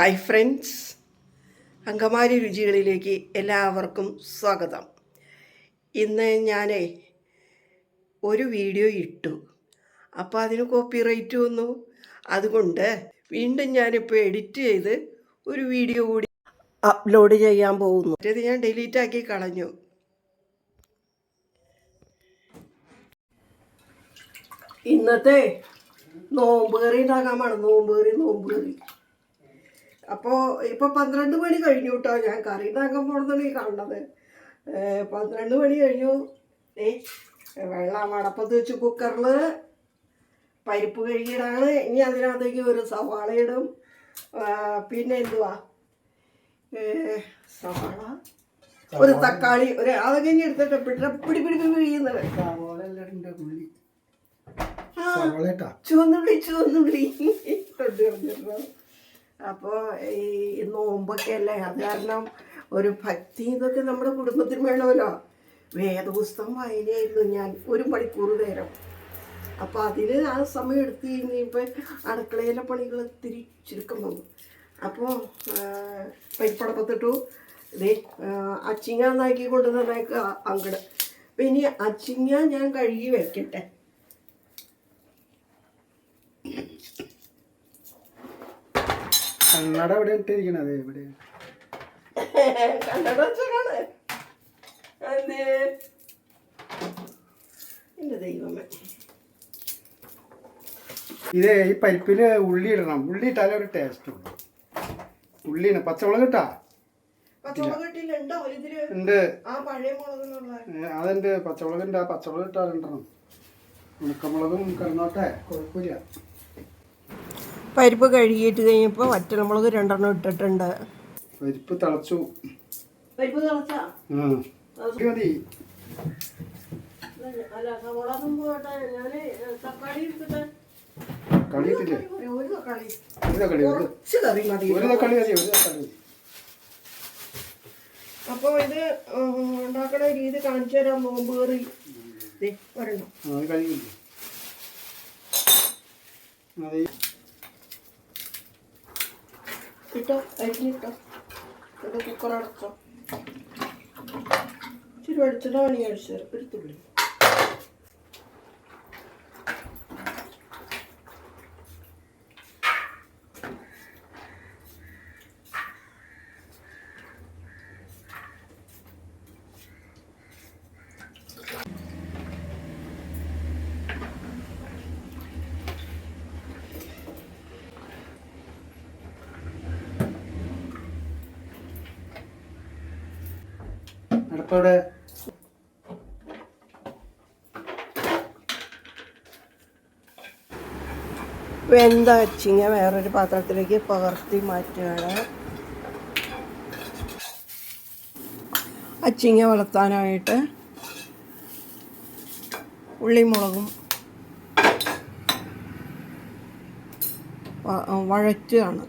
Hi friends Angamaly രുചികളിലേക്ക് എല്ലാവർക്കും സ്വാഗതം. ഇന്ന് ഞാൻ ഒരു വീഡിയോ ഇട്ടു. അപ്പോൾ അതിന് കോപ്പി റൈറ്റ് വന്നു. അതുകൊണ്ട് വീണ്ടും ഞാനിപ്പോൾ എഡിറ്റ് ചെയ്ത് ഒരു വീഡിയോ കൂടി അപ്ലോഡ് ചെയ്യാൻ പോകുന്നു. മറ്റേത് ഞാൻ ഡിലീറ്റ് ആക്കി കളഞ്ഞു. ഇന്നത്തെ നോമ്പ് കറി ഉണ്ടാക്കാമാണ് നോമ്പ് കറി നോമ്പ് കറി. അപ്പോൾ ഇപ്പോൾ പന്ത്രണ്ട് മണി കഴിഞ്ഞു കേട്ടോ ഞാൻ കറി ഉണ്ടാക്കാൻ പോണെന്നാണ് ഈ കാണുന്നത്. പന്ത്രണ്ട് മണി കഴിഞ്ഞു. ഏ വെള്ളം അടപ്പത്ത് വെച്ച് കുക്കറിൽ പരിപ്പ് കഴുകിയിടാണ്. ഇനി അതിനകത്തേക്ക് ഒരു സവാള ഇടും. പിന്നെ എന്തുവാ? സവാള? ഒരു തക്കാളി ഒരു അതൊക്കെ ഇനി എടുത്തിട്ട് പിടി പിടി പിടി ആ ചുവന്നുള്ളി ചുവന്നുള്ളി. കൊണ്ട് കളഞ്ഞിരുന്നു അപ്പോൾ ഈ നോമ്പൊക്കെ അല്ലേ? അത് കാരണം ഒരു ഭക്തി ഇതൊക്കെ നമ്മുടെ കുടുംബത്തിന് വേണമല്ലോ. വേദപുസ്തകം വായനയായിരുന്നു ഞാൻ ഒരു മണിക്കൂർ നേരം. അപ്പോൾ അതിൽ ആ സമയം എടുത്തു കഴിഞ്ഞപ്പോൾ അടുക്കളയിലെ പണികൾ ഇത്തിരി ചുരുക്കം വന്നു. അപ്പോൾ പരിപ്പടപ്പത്തിട്ടു. ഇതേ അച്ചിങ്ങ അങ്ങട് അപ്പം ഇനി അച്ചിങ്ങ ഞാൻ കഴുകി വെക്കട്ടെ. കണ്ണട എവിടെ ഇട്ടിരിക്കണത് എവിടെ? കണ്ണട വെച്ചാണ് എന്തേ എന്റെ ദൈവമേ. ഇത് ഈ പരിപ്പിൽ ഉള്ളി ഇടണം. ഉള്ളി ഇട്ടാലേ ഒരു ടേസ്റ്റ് ഉള്ളൂ. ഉള്ളിയാണ്. പച്ചമുളക് ഇട്ടാ? ഉണ്ട്? അതുണ്ട് പച്ചമുളക് ഉണ്ട്. ആ പച്ചമുളക് ഇട്ടാലുണ്ടണം ഉണക്കമുളകും കിടന്നോട്ടെ കുഴപ്പമില്ല. പരിപ്പ് കഴുകിയിട്ട് കഴിഞ്ഞപ്പോൾ വറ്റൽമുളക് രണ്ടെണ്ണം ഇട്ടിട്ടുണ്ട്. പരിപ്പ് തിളച്ചു. പരിപ്പ് തിളച്ചാ? ആ ഇത് മതി ഉണ്ടാക്കണ രീതി കാണിച്ചു തരാൻ നോമ്പ് കറി. ഒരെണ്ണം. ആ, അത് കഴിയില്ല അത് ഈ ഇട്ടോ അരിഞ്ഞിട്ടോ ഇത് കുക്കർ അടച്ചോ. ഇച്ചിരി വെളിച്ചെണ്ണ പണി കഴിച്ചു തരാം തുള്ളി അടുത്തോടെ വെന്ത അച്ചിങ്ങ വേറൊരു പാത്രത്തിലേക്ക് പകർത്തി മാറ്റുകയാണ്. അച്ചിങ്ങ വളർത്താനായിട്ട് ഉള്ളിമുളകും മുളകും വഴറ്റുകയാണ്.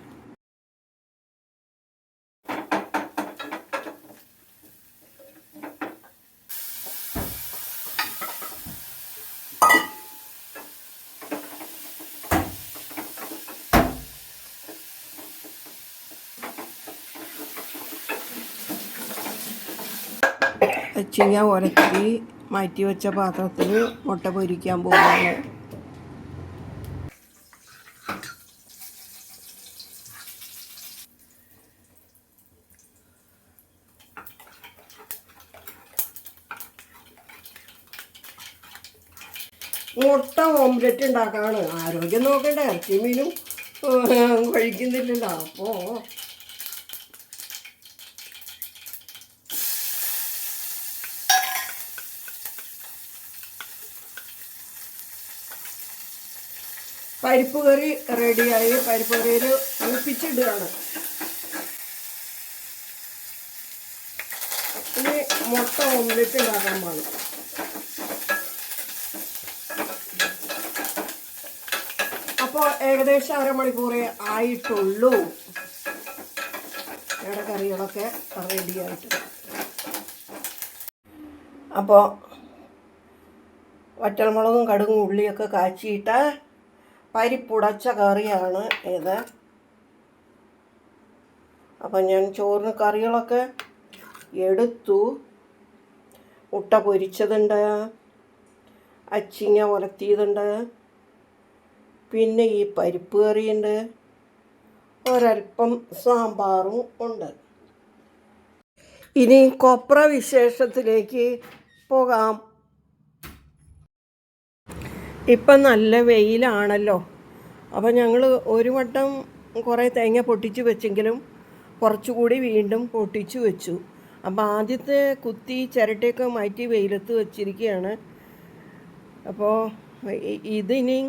അച്ചിങ്ങ ഉരത്തി മാറ്റി വെച്ച പാത്രത്തിൽ മുട്ട പൊരിക്കാൻ പോകുന്നു മുട്ട ഓംലെറ്റ് ഉണ്ടാക്കാണ്. ആരോഗ്യം നോക്കണ്ടേ ഇറച്ചി മീനും കഴിക്കുന്നില്ലല്ലോ. അപ്പോൾ പരിപ്പ് കറി റെഡിയായി. പരിപ്പ് കറിയിൽ ഒഴിപ്പിച്ചിടുകയാണ് ഇനി മുട്ട ഓംലെറ്റ് ഉണ്ടാക്കാൻ പാടും അപ്പോൾ ഏകദേശം അരമണിക്കൂറേ ആയിട്ടുള്ളൂ. ഇവിടെ കറികളൊക്കെ റെഡിയായിട്ടുണ്ട് അപ്പോൾ വറ്റൽമുളകും കടുകും ഉള്ളിയൊക്കെ കാച്ചിയിട്ട് പരിപ്പുടച്ച കറിയാണ് ഇത്. അപ്പം ഞാൻ ചോറിന് കറികളൊക്കെ എടുത്തു. മുട്ട പൊരിച്ചതുണ്ട്. അച്ചിങ്ങ ഉലത്തിയതുണ്ട് പിന്നെ ഈ പരിപ്പ് കറിയുണ്ട്. ഒരൽപ്പം സാമ്പാറും ഉണ്ട്. ഇനി കൊപ്ര വിശേഷത്തിലേക്ക് പോകാം. ഇപ്പം നല്ല വെയിലാണല്ലോ. അപ്പം ഞങ്ങൾ ഒരു വട്ടം കുറേ തേങ്ങ പൊട്ടിച്ച് വെച്ചെങ്കിലും കുറച്ചുകൂടി വീണ്ടും പൊട്ടിച്ചു വെച്ചു. അപ്പം ആദ്യത്തെ കുത്തി ചിരട്ടയൊക്കെ മാറ്റി വെയിലത്ത് വെച്ചിരിക്കുകയാണ്. അപ്പോൾ ഇതിനി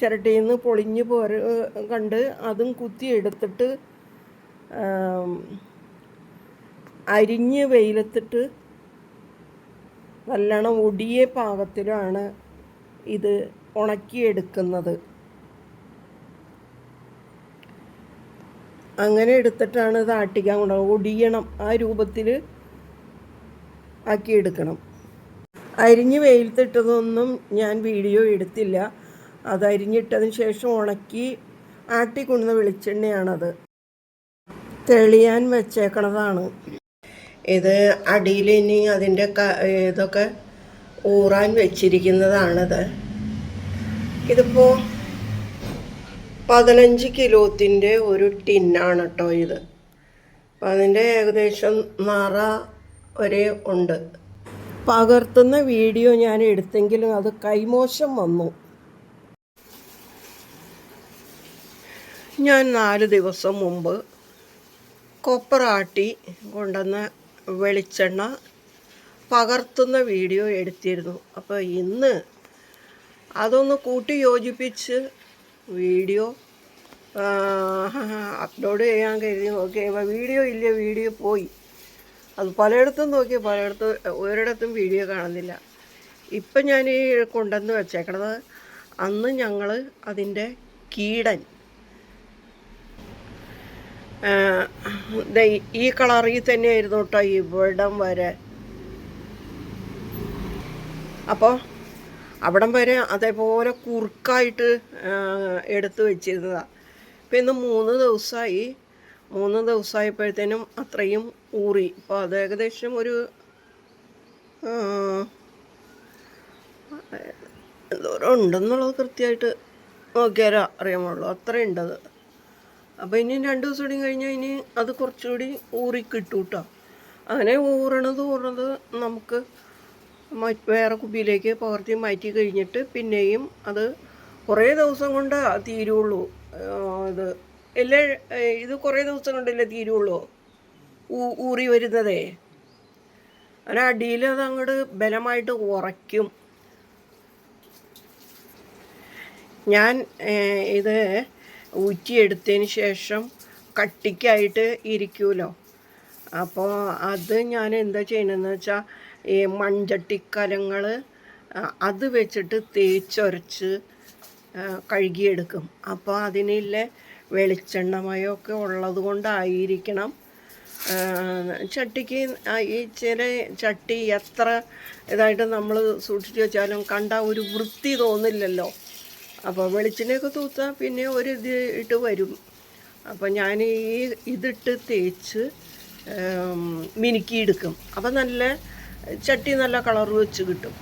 ചിരട്ടയിൽ നിന്ന് പൊളിഞ്ഞ് പോര കണ്ട് അതും കുത്തി എടുത്തിട്ട് അരിഞ്ഞ് വെയിലത്തിട്ട് നല്ലോണം ഒടിയ പാകത്തിലാണ് ഇത് ഉണക്കിയെടുക്കുന്നത്. അങ്ങനെ എടുത്തിട്ടാണ് ഇത് ആട്ടിക്കാൻ കൊണ്ടുപോകുന്നത്. ഒടിയണം ആ രൂപത്തിൽ ആക്കിയെടുക്കണം. അരിഞ്ഞ് വെയിലത്തിട്ടതൊന്നും ഞാൻ വീഡിയോ എടുത്തില്ല. അത് അരിഞ്ഞിട്ടതിന് ശേഷം ഉണക്കി ആട്ടിക്കൊണ്ടുന്ന വെളിച്ചെണ്ണയാണത്. തെളിയാൻ വെച്ചേക്കണതാണ്. ഇത് അടിയിൽ ഇനി അതിന്റെ ഇതൊക്കെ ഊറാൻ വെച്ചിരിക്കുന്നതാണത്. ഇതിപ്പോൾ പതിനഞ്ച് കിലോത്തിന്റെ ഒരു ടിന്നാണ് കേട്ടോ ഇത്. അപ്പം അതിന്റെ ഏകദേശം നറ വരെ ഉണ്ട്. പകർത്തുന്ന വീഡിയോ ഞാൻ എടുത്തെങ്കിലും അത് കൈമോശം വന്നു. ഞാൻ നാല് ദിവസം മുമ്പ് കൊപ്പറാട്ടി കൊണ്ടുവന്ന വെളിച്ചെണ്ണ പകർത്തുന്ന വീഡിയോ എടുത്തിരുന്നു. അപ്പോൾ ഇന്ന് അതൊന്ന് കൂട്ടി യോജിപ്പിച്ച് വീഡിയോ അപ്ലോഡ് ചെയ്യാൻ കരുതി. നോക്കിയപ്പോൾ വീഡിയോ ഇല്ല വീഡിയോ പോയി. അത് പലയിടത്തും നോക്കി പലയിടത്തും ഒരിടത്തും വീഡിയോ കാണുന്നില്ല. ഇപ്പം ഞാൻ ഈ കൊണ്ടുവന്ന് വെച്ചേക്കണത് അന്ന് ഞങ്ങൾ അതിന്റെ കീടൻ ഈ കളറിൽ തന്നെയായിരുന്നു കേട്ടോ ഇവിടം വരെ അപ്പോൾ അവിടം വരെ അതേപോലെ കുറുക്കായിട്ട് എടുത്തു വെച്ചിരുന്നതാണ് ഇപ്പം ഇന്ന് മൂന്ന് ദിവസമായി മൂന്ന് ദിവസമായപ്പോഴത്തേനും അത്രയും ഊറി. അപ്പോൾ അത് ഏകദേശം ഒരു എന്തോരം ഉണ്ടെന്നുള്ളത് കൃത്യമായിട്ട് നോക്കിയാലോ അറിയാമുള്ളൂ. അത്രയും ഉണ്ടത് അപ്പോൾ ഇനി രണ്ട് ദിവസം കൂടി കഴിഞ്ഞാൽ ഇനി അത് കുറച്ചുകൂടി ഊറി കിട്ടൂട്ടോ. അങ്ങനെ ഊറണത് ഊറണത് നമുക്ക് വേറെ കുപ്പിയിലേക്ക് പകർത്തി മാറ്റി കഴിഞ്ഞിട്ട് പിന്നെയും അത് കുറേ ദിവസം കൊണ്ട് തീരുള്ളൂ. ഇത് എല്ലാ ഇത് കുറേ ദിവസം കൊണ്ടല്ലേ തീരുള്ളൂ? ഊറി വരുന്നതേ. അങ്ങനെ അടിയിൽ അത് അങ്ങോട്ട് ബലമായിട്ട് ഉറയ്ക്കും. ഞാൻ ഇത് ഊറ്റിയെടുത്തതിന് ശേഷം കട്ടിക്കായിട്ട് ഇരിക്കുമല്ലോ അപ്പോൾ അത് ഞാൻ എന്താ ചെയ്യണമെന്ന് വെച്ചാൽ ഈ മൺചട്ടിക്കലങ്ങൾ അത് വെച്ചിട്ട് തേച്ചൊരച്ച് കഴുകിയെടുക്കും. അപ്പോൾ അതിനില്ല വെളിച്ചെണ്ണമയമൊക്കെ ഉള്ളത് കൊണ്ടായിരിക്കണം. ചട്ടിക്ക് ഈ ചില ചട്ടി എത്ര ഇതായിട്ട് നമ്മൾ സൂക്ഷിച്ചു വെച്ചാലും കണ്ട ഒരു വൃത്തി തോന്നില്ലല്ലോ. അപ്പോൾ വെളിച്ചെണ്ണയൊക്കെ തൂത്താൽ പിന്നെ ഒരു ഇത് ഇട്ട് വരും. അപ്പോൾ ഞാൻ ഈ ഇതിട്ട് തേച്ച് മിനുക്കിയെടുക്കും. അപ്പം നല്ല ചട്ടി നല്ല കളർ വെച്ച് കിട്ടും.